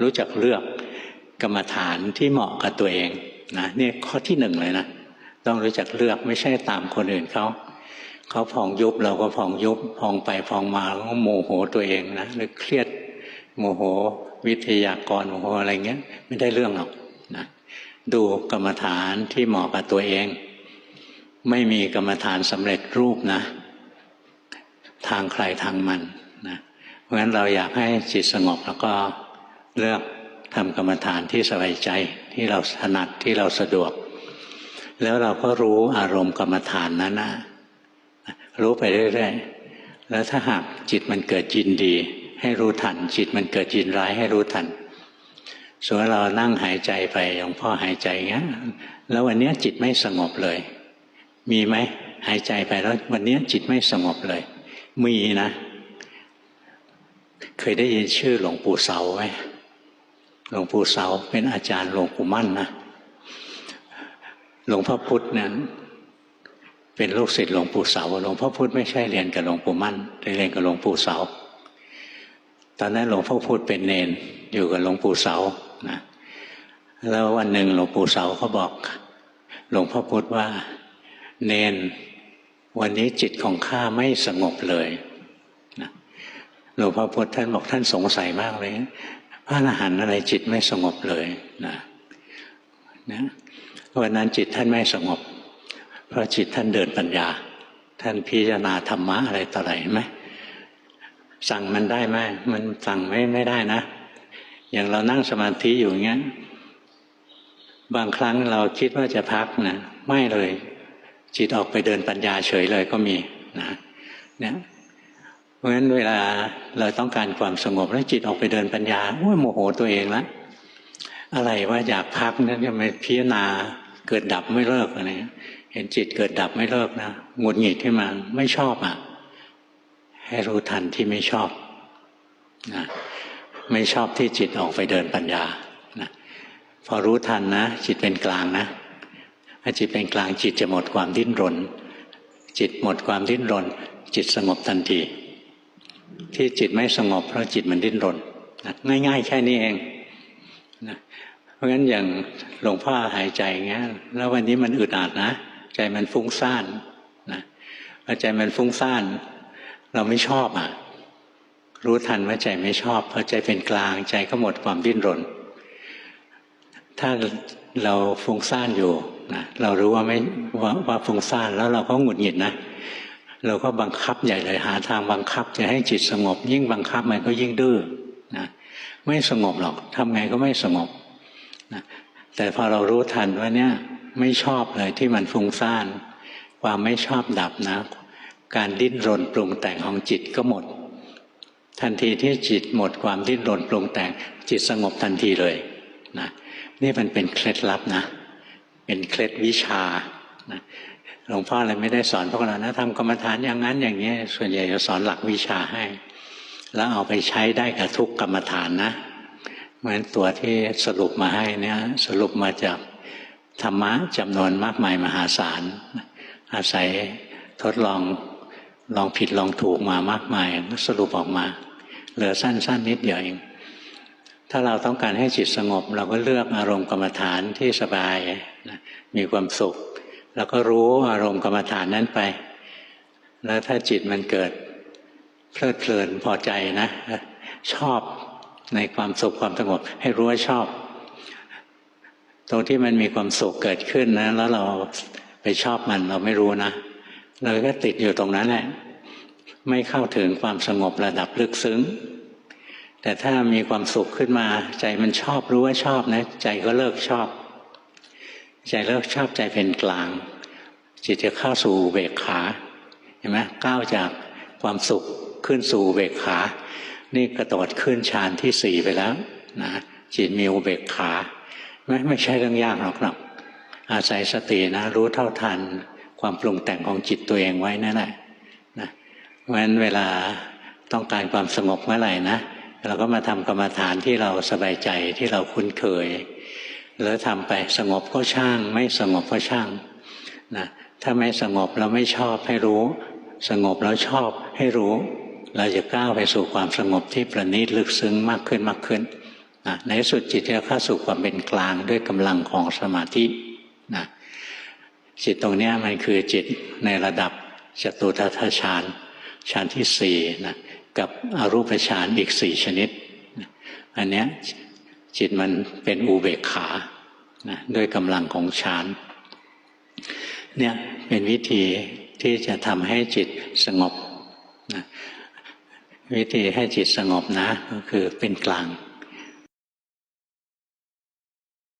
รู้จักเลือกกรรมฐานที่เหมาะกับตัวเองนะนี่ข้อที่หนึ่งเลยนะต้องรู้จักเลือกไม่ใช่ตามคนอื่นเขาเขาพองยุบเราก็พองยุบพองไปพองมาก็โมโหตัวเองนะหรือเครียดโมโหวิทยากรโมโหอะไรเงี้ย ไม่ได้เรื่องหรอกนะดูกรรมฐานที่เหมาะกับตัวเอง ไม่มีกรรมฐานสำเร็จรูปนะ ทางใครทางมันนะเพราะฉะนั้นเราอยากให้จิตสงบแล้วก็ เลือกทำกรรมฐานที่สบายใจที่เราถนัดที่เราสะดวก แล้วเราก็รู้อารมณ์กรรมฐานนั้นนะรู้ไปเรื่อยๆแล้วถ้าหากจิตมันเกิดยินดี ให้รู้ทัน จิตมันเกิดยินร้ายให้รู้ทันส่วนเรานั่งหายใจไปหลวงพ่อหายใจเงี้ยแล้ววันนี้จิตไม่สงบเลย มีไหมหายใจไปแล้ววันนี้จิตไม่สงบเลย มีนะ เคยได้ยินชื่อหลวงปู่เสาไหม หลวงปู่เสาเป็นอาจารย์หลวงปู่มั่นนะหลวงพ่อพุธนั้นเป็นลูกศิษย์หลวงปู่เสาหลวงพ่อพุธไม่ใช่เรียนกับหลวงปู่มั่นเรียนกับหลวงปู่เสาตอนนั้นหลวงพ่อพุธเป็นเนนอยู่กับหลวงปู่เสานะแล้ววันหนึ่งหลวงปู่เสาเขาบอก หลวงพ่อพุธว่า เนน วันนี้จิตของข้าไม่สงบเลยหลวงพ่อพุธท่านบอกท่านสงสัยมากเลย ระอรหันต์อะไรจิตไม่สงบเลยนะนะวันนั้นจิตท่านไม่สงบ เพราะจิตท่านเดินปัญญา ท่านพิจารณาธรรมะอะไรต่ออะไรไหมสั่งมันได้ไหมมันสั่งไม่ไม่ได้นะ อย่างเรานั่งสมาธิอยู่อย่างเงี้ยบางครั้งเราคิดว่าจะพักนะไม่เลย จิตออกไปเดินปัญญาเฉยเลยก็มีนะเนี่ย เพราะฉะนั้นเวลาเราต้องการความสงบแล้วจิตออกไปเดินปัญญาโอ้ยโมโหตัวเองละอะไรว่าอยากพักนั่นจะไปพิจารณาเกิดดับไม่เลิกอะไรเห็นจิตเกิดดับไม่เลิกนะหงุดหงิดขึ้นมาไม่ชอบอะ ให้รู้ทันที่ไม่ชอบนะไม่ชอบที่จิตออกไปเดินปัญญานะพอรู้ทันนะจิตเป็นกลางนะถ้าจิตเป็นกลางจิตจะหมดความดิ้นรน จิตหมดความดิ้นรน จิตสงบทันที ที่จิตไม่สงบเพราะจิตมันดิ้นรนนะง่าย ๆ แค่นี้เองนะเพราะงั้นอย่างหลวงพ่อหายใจอย่างเงี้ยแล้ววันนี้มันอึดอัดนะใจมันฟุ้งซ่านนะพอใจมันฟุ้งซ่าน เราไม่ชอบอะ รู้ทันว่าใจไม่ชอบพอใจเป็นกลางใจก็หมดความดิ้นรน ถ้าเราฟุ้งซ่านอยู่นะเรารู้ว่าไม่ว่าว่าฟุ้งซ่านแล้วเราก็หงุดหงิดนะ เราก็บังคับใหญ่เลยหาทางบังคับจะให้จิตสงบ ยิ่งบังคับมันก็ยิ่งดื้อนะไม่สงบหรอกทำไงก็ไม่สงบนะแต่พอเรารู้ทันว่าเนี่ยไม่ชอบเลยที่มันฟุ้งซ่านความไม่ชอบดับนะ การดิ้นรนปรุงแต่งของจิตก็หมด ทันทีที่จิตหมดความดิ้นรนปรุงแต่งจิตสงบทันทีเลยนะนี่มันเป็นเคล็ดลับนะ เป็นเคล็ดวิชานะ หลวงพ่อเลยไม่ได้สอนพวกเรานะทำกรรมฐานอย่างนั้นอย่างนี้ ส่วนใหญ่จะสอนหลักวิชาให้ แล้วเอาไปใช้ได้กับทุกกรรมฐานนะเหมือนตัวที่สรุปมาให้เนี่ยสรุปมาจากธรรมะจำนวนมากมายมหาศาล อาศัยทดลองลองผิดลองถูกมามากมายสรุปออกมา เหลือสั้นๆนิดเดียวเอง ถ้าเราต้องการให้จิตสงบ เราก็เลือกอารมณ์กรรมฐานที่สบาย มีความสุข แล้วก็รู้อารมณ์กรรมฐานนั้นไป แล้วถ้าจิตมันเกิดเพลิดเพลินพอใจนะ ชอบในความสุขความสงบ ให้รู้ว่าชอบ ตรงที่มันมีความสุขเกิดขึ้นนะ แล้วเราไปชอบมันเราไม่รู้นะเราก็ติดอยู่ตรงนั้นแหละไม่เข้าถึงความสงบระดับลึกซึ้ง แต่ถ้ามีความสุขขึ้นมา ใจมันชอบรู้ว่าชอบนะ ใจก็เลิกชอบ ใจเลิกชอบใจเป็นกลาง จิตจะเข้าสู่เบกขาเห็นไหมก้าวจากความสุขขึ้นสู่เบกขา นี่กระโดดขึ้นฌานที่สี่ไปแล้วนะจิตมีอุเบกขา ไม่ไม่ใช่เรื่องยากหรอกหรอกอาศัยสตินะ รู้เท่าทัน ความปรุงแต่งของจิตตัวเองไว้นั่นแหละนะเพราะฉะนั้นเวลาต้องการความสงบเมื่อไหร่นะเราก็มาทำกรรมฐานที่เราสบายใจที่เราคุ้นเคย แล้วทำไปสงบก็ช่าง ไม่สงบก็ช่างนะถ้าไม่สงบเราไม่ชอบให้รู้ สงบแล้วชอบให้รู้ เราจะก้าวไปสู่ความสงบที่ประณีตลึกซึ้งมากขึ้นมากขึ้นนะในสุดจิตจะเข้าสู่ความเป็นกลางด้วยกำลังของสมาธินะจิตตรงนี้มันคือจิตในระดับจตุทัฏฐฌานฌานที่สี่นะกับอรูปฌานอีกสี่ชนิด อันเนี้ย จิตมันเป็นอุเบกขานะด้วยกำลังของฌานเนี่ยเป็นวิธีที่จะทำให้จิตสงบนะวิธีให้จิตสงบนะ ก็คือเป็นกลาง